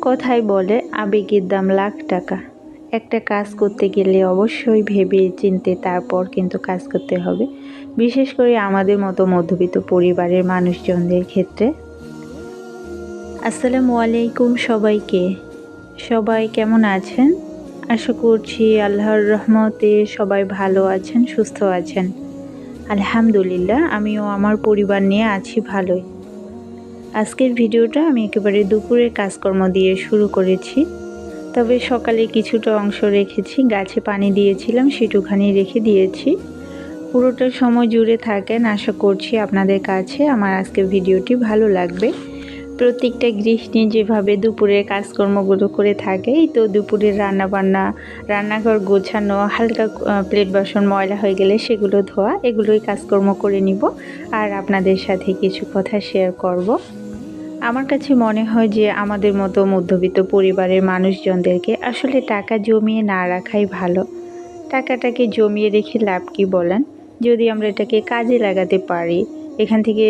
কথায় বলে, আবেগের দাম লাখ টাকা। একটা কাজ করতে গেলে অবশ্যই ভেবে চিনতে তারপর কিন্তু কাজ করতে হবে। বিশেষ করে আমাদের মতো মধ্যবিত্ত পরিবারের মানুষজনদের ক্ষেত্রে। আসসালামু আলাইকুম সবাইকে। সবাই কেমন আছেন? আশা করছি আল্লাহর রহমতে সবাই ভালো আছেন, সুস্থ আছেন। আলহামদুলিল্লাহ, আমিও আমার পরিবার নিয়ে আছি ভালোই। আজকের ভিডিওটা আমি একেবারে দুপুরের কাজকর্ম দিয়ে শুরু করেছি। তবে সকালে কিছুটা অংশ রেখেছি, গাছে পানি দিয়েছিলাম, সেটুখানি রেখে দিয়েছি। পুরোটা সময় জুড়ে থাকেন, আশা করছি আপনাদের কাছে আমার আজকের ভিডিওটি ভালো লাগবে। প্রত্যেকটা গৃহিণী যেভাবে দুপুরের কাজকর্মগুলো করে থাকে তো দুপুরের রান্নাবান্না, রান্নাঘর গোছানো, হালকা প্লেট বাসন ময়লা হয়ে গেলে সেগুলো ধোয়া, এগুলোই কাজকর্ম করে নিব। আর আপনাদের সাথে কিছু কথা শেয়ার করব। আমার কাছে মনে হয় যে আমাদের মতো মধ্যবিত্ত পরিবারের মানুষজনদেরকে আসলে টাকা জমিয়ে না রাখাই ভালো। টাকাটাকে জমিয়ে রেখে লাভ কি বলেন? যদি আমরা এটাকে কাজে লাগাতে পারি এখান থেকে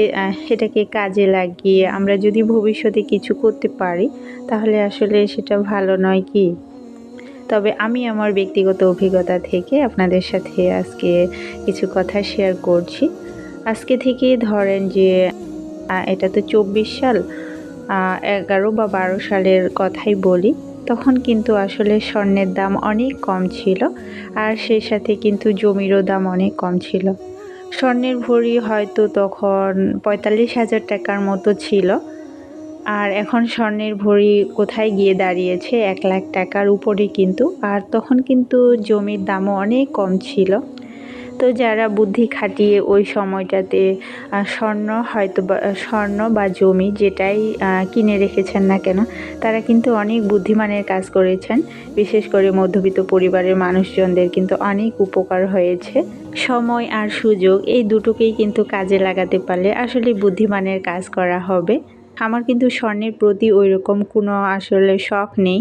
সেটাকে কাজে লাগিয়ে আমরা যদি ভবিষ্যতে কিছু করতে পারি, তাহলে আসলে সেটা ভালো নয় কি? তবে আমি আমার ব্যক্তিগত অভিজ্ঞতা থেকে আপনাদের সাথে আজকে কিছু কথা শেয়ার করছি। আজকে থেকে ধরেন যে এটা তো চব্বিশ সাল এগারো বা বারো সালের কথাই বলি, তখন কিন্তু আসলে স্বর্ণের দাম অনেক কম ছিল, আর সেই সাথে কিন্তু জমিরও দাম অনেক কম ছিল। স্বর্ণের ভরি হয়তো তখন পঁয়তাল্লিশ হাজার টাকার মতো ছিল। আর এখন স্বর্ণের ভরি কোথায় গিয়ে দাঁড়িয়েছে? এক লাখ টাকার উপরে কিন্তু। আর তখন কিন্তু জমির দামও অনেক কম ছিল। তো যারা বুদ্ধি খাটিয়ে ওই সময়টাতে স্বর্ণ হয়তো স্বর্ণ বা জমি যেটাই কিনে রেখেছেন না কেন, তারা কিন্তু অনেক বুদ্ধিমানের কাজ করেছেন। বিশেষ করে মধ্যবিত্ত পরিবারের মানুষজনদের কিন্তু অনেক উপকার হয়েছে। সময় আর সুযোগ এই দুটোকেই কিন্তু কাজে লাগাতে পারলে আসলে বুদ্ধিমানের কাজ করা হবে। আমার কিন্তু স্বর্ণের প্রতি ওই রকম কোনো আসলে শখ নেই।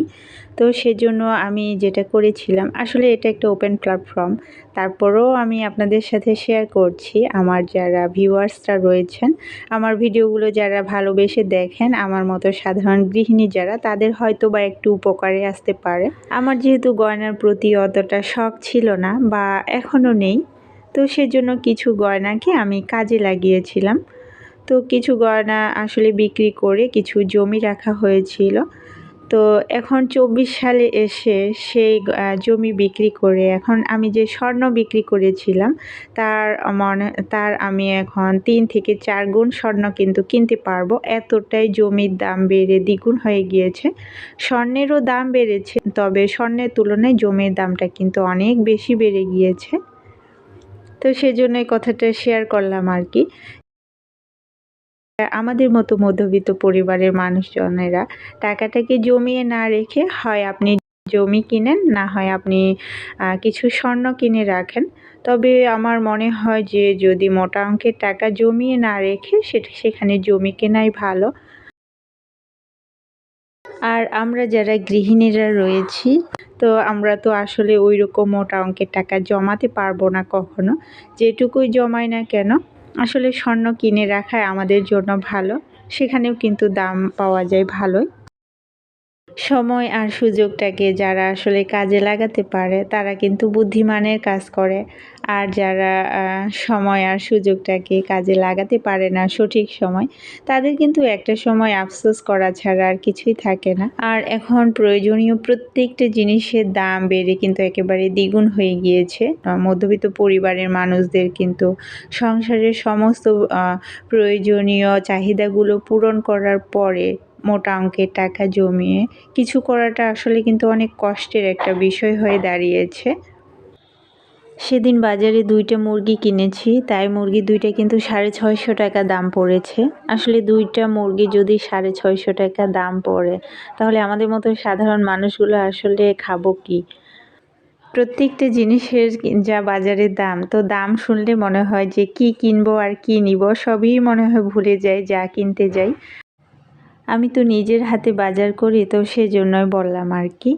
তো সেজন্য আমি যেটা করেছিলাম, আসলে এটা একটা ওপেন প্ল্যাটফর্ম তারপরেও আমি আপনাদের সাথে শেয়ার করছি। আমার যারা ভিউয়ার্সরা রয়েছেন, আমার ভিডিওগুলো যারা ভালোবেসে দেখেন, আমার মতো সাধারণ গৃহিণী যারা, তাদের হয়তো বা একটু উপকারে আসতে পারে। আমার যেহেতু গয়নার প্রতি অতটা শখ ছিল না বা এখনও নেই, তো সেজন্য কিছু গয়নাকে আমি কাজে লাগিয়েছিলাম। তো কিছু গয়না আসলে বিক্রি করে কিছু জমি রাখা হয়েছিল। তো এখন চব্বিশ সালে এসে সেই জমি বিক্রি করে এখন আমি যে স্বর্ণ বিক্রি করেছিলাম, তার মনে, তার আমি এখন তিন থেকে চার গুণ স্বর্ণ কিন্তু কিনতে পারব। এতটাই জমির দাম বেড়ে দ্বিগুণ হয়ে গিয়েছে। স্বর্ণেরও দাম বেড়েছে, তবে স্বর্ণের তুলনায় জমির দামটা কিন্তু অনেক বেশি বেড়ে গিয়েছে। তো সেজন্য কথাটা শেয়ার করলাম আর কি। আমাদের মতো মধ্যবিত্ত পরিবারের মানুষজনেরা টাকাটাকে জমিয়ে না রেখে হয় আপনি জমি কিনেন, না হয় আপনি কিছু স্বর্ণ কিনে রাখেন। তবে আমার মনে হয় যে যদি মোটা অঙ্কের টাকা জমিয়ে না রেখে সেটা, সেখানে জমি কেনাই ভালো। আর আমরা যারা গৃহিণীরা রয়েছি, তো আমরা তো আসলে ওই রকম মোটা অঙ্কের টাকা জমাতে পারব না কখনো। যেটুকুই জমাই না কেন আসলে স্বর্ণ কিনে রাখায় আমাদের জন্য ভালো, সেখানেও কিন্তু দাম পাওয়া যায় ভালোই। সময় আর সুযোগটাকে যারা আসলে কাজে লাগাতে পারে, তারা কিন্তু বুদ্ধিমানের কাজ করে। আর যারা সময় আর সুযোগটাকে কাজে লাগাতে পারে না সঠিক সময়, তাদের কিন্তু একটা সময় আফসোস করা ছাড়া আর কিছুই থাকে না। আর এখন প্রয়োজনীয় প্রত্যেকটা জিনিসের দাম বেড়ে কিন্তু একেবারে দ্বিগুণ হয়ে গিয়েছে। মধ্যবিত্ত পরিবারের মানুষদের কিন্তু সংসারের সমস্ত প্রয়োজনীয় চাহিদাগুলো পূরণ করার পরে মোটা অঙ্কের টাকা জমিয়ে কিছু করাটা আসলে কিন্তু অনেক কষ্টের একটা বিষয় হয়ে দাঁড়িয়েছে। সেদিন বাজারে দুইটা মুরগি কিনেছি, তাই মুরগি দুইটা কিন্তু সাড়ে ছয়শো টাকা দাম পড়েছে। আসলে দুইটা মুরগি যদি সাড়ে ছয়শো টাকা দাম পড়ে, তাহলে আমাদের মতো সাধারণ মানুষগুলো আসলে খাব কি? প্রত্যেকটা জিনিসের যা বাজারের দাম, তো দাম শুনলে মনে হয় যে কি কিনবো আর কি নিব, সবই মনে হয় ভুলে যাই, যা কিনতে যাই। আমি তো নিজের হাতে বাজার করি, তো সেজন্যই বললাম আর কি।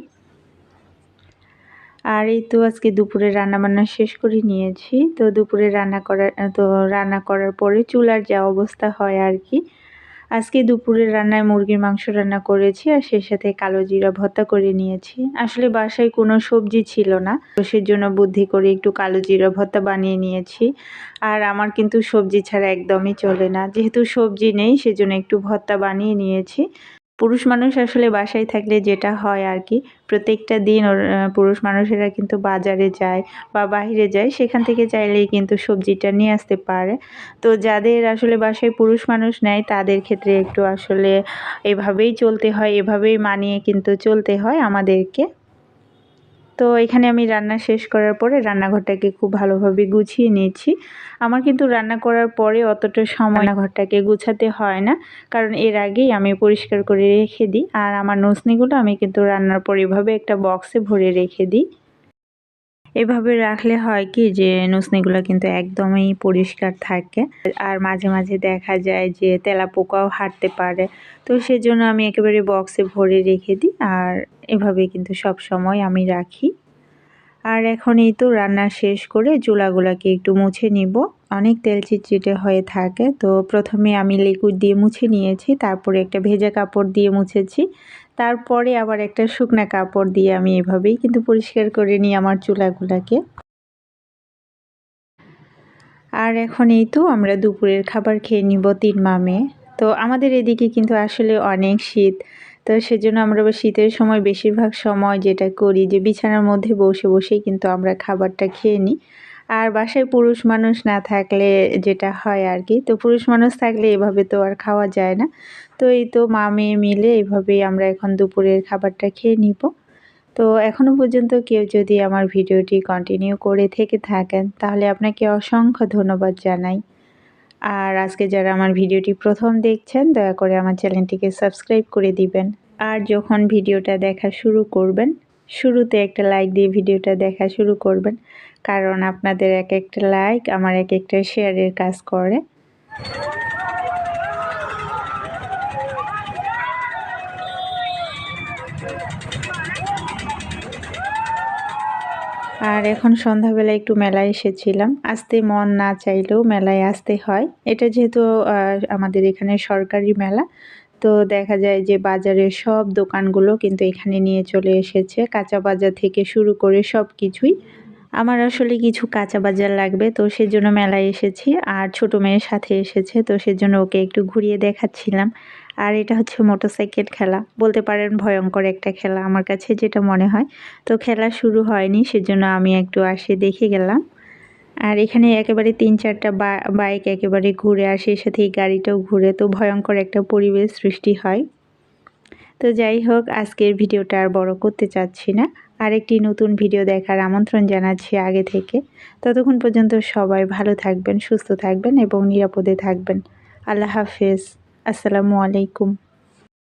আর এই তো আজকে দুপুরে রান্না বান্না শেষ করে নিয়েছি। তো দুপুরে রান্না করার, তো রান্না করার পরে চুলার যা অবস্থা হয় আর কি। আজকে দুপুরের রান্নায় মুরগির মাংস রান্না করেছি আর সেই সাথে কালো জিরা ভর্তা করে নিয়েছি। আসলে বাসায় কোনো সবজি ছিল না, তো জন্য বুদ্ধি করে একটু কালো জিরা ভর্তা বানিয়ে নিয়েছি। আর আমার কিন্তু সবজি ছাড়া একদমই চলে না। যেহেতু সবজি নেই, সেজন্য একটু ভর্তা বানিয়ে নিয়েছি। পুরুষ মানুষ আসলে বাসায় থাকলে যেটা হয় আর কি, প্রত্যেকটা দিন ওর পুরুষ মানুষেরা কিন্তু বাজারে যায় বা বাহিরে যায়, সেখান থেকে চাইলেই কিন্তু সবজিটা নিয়ে আসতে পারে। তো যাদের আসলে বাসায় পুরুষ মানুষ নেয়, তাদের ক্ষেত্রে একটু আসলে এভাবেই চলতে হয়, এভাবেই মানিয়ে কিন্তু চলতে হয় আমাদেরকে। তো এখানে আমি রান্না শেষ করার পরে রান্নাঘরটাকে খুব ভালোভাবে গুছিয়ে নিয়েছি। আমার কিন্তু রান্না করার পরে অতটা সময় রান্নাঘরটাকে গুছাতে হয় না, কারণ এর আগেই আমি পরিষ্কার করে রেখে দিই। আর আমার নসনিগুলো আমি কিন্তু রান্নার পর এভাবে একটা বক্সে ভরে রেখে দিই। এভাবে রাখলে হয় কি যে নসনিগুলো কিন্তু একদমই পরিষ্কার থাকে। আর মাঝে মাঝে দেখা যায় যে তেলা পোকাও হাঁটতে পারে। তো সেজন্য আমি একেবারে বক্সে ভরে রেখে দিই আর এভাবে কিন্তু সব সময় আমি রাখি। আর এখন এই তো রান্না শেষ করে চুলাগুলোকে একটু মুছে নিব। অনেক তেল চিটচিটে হয়ে থাকে। তো প্রথমে আমি লিকুইড দিয়ে মুছে নিয়েছি, তারপরে একটা ভেজা কাপড় দিয়ে মুছেছি। তারপরে আবার একটা শুকনা কাপড় দিয়ে আমি এভাবেই কিন্তু পরিষ্কার করে নিই আমার চুলাগুলাকে। আর এখন এই তো আমরা দুপুরের খাবার খেয়ে নিব তিন মামে তো আমাদের এদিকে কিন্তু আসলে অনেক শীত। তো সেজন্য আমরা শীতের সময় বেশিরভাগ সময় যেটা করি যে বিছানার মধ্যে বসে বসেই কিন্তু আমরা খাবারটা খেয়ে নিই। আর বাসায় পুরুষ মানুষ না থাকলে যেটা হয় আর কি, তো পুরুষ মানুষ থাকলে এভাবে তো আর খাওয়া যায় না। তো এই তো মা মেয়ে মিলে এভাবেই আমরা এখন দুপুরের খাবারটা খেয়ে নিব। তো এখনও পর্যন্ত কেউ যদি আমার ভিডিওটি কন্টিনিউ করে থেকে থাকেন, তাহলে আপনাকে অসংখ্য ধন্যবাদ জানাই। আর আজকে যারা আমার ভিডিওটি প্রথম দেখছেন, দয়া করে আমার চ্যানেলটিকে সাবস্ক্রাইব করে দিবেন। আর যখন ভিডিওটা দেখা শুরু করবেন, শুরুতে একটা লাইক দিয়ে ভিডিওটা দেখা শুরু করবেন। কারণ আপনাদের এক একটা লাইক, আমার এক একটা শেয়ারের কাজ করে। আর এখন সন্ধ্যাবেলা একটু মেলায় এসেছিলাম। আসতে মন না চাইলেও মেলায় আসতে হয়। এটা যেহেতু আমাদের এখানে সরকারি মেলা, তো দেখা যায় যে বাজারের সব দোকানগুলো কিন্তু এখানে নিয়ে চলে এসেছে। কাঁচা বাজার থেকে শুরু করে সব কিছুই আমার আসলে কিছু কাঁচা বাজার লাগবে, তো সেজন্য মেলায় এসেছি। আর ছোট মেয়ের সাথে এসেছে, তো সেজন্য ওকে একটু ঘুরিয়ে দেখাচ্ছিলাম। আর এটা হচ্ছে মোটরসাইকেল খেলা। বলতে পারেন ভয়ঙ্কর একটা খেলা আমার কাছে যেটা মনে হয়। তো খেলা শুরু হয়নি, সেজন্য আমি একটু আসে দেখে গেলাম। আর এখানে একেবারে তিন চারটা বাইক একেবারে ঘুরে আর সেই সাথে এই গাড়িটাও ঘুরে, তো ভয়ঙ্কর একটা পরিবেশ সৃষ্টি হয়। তো যাই হোক, আজকের ভিডিওটা আর বড় করতে চাচ্ছি না। আরেকটি নতুন ভিডিও দেখার আমন্ত্রণ জানাচ্ছি আগে থেকে। ততক্ষণ পর্যন্ত সবাই ভালো থাকবেন, সুস্থ থাকবেন এবং নিরাপদে থাকবেন। আল্লাহ হাফেজ। আসসালামু আলাইকুম।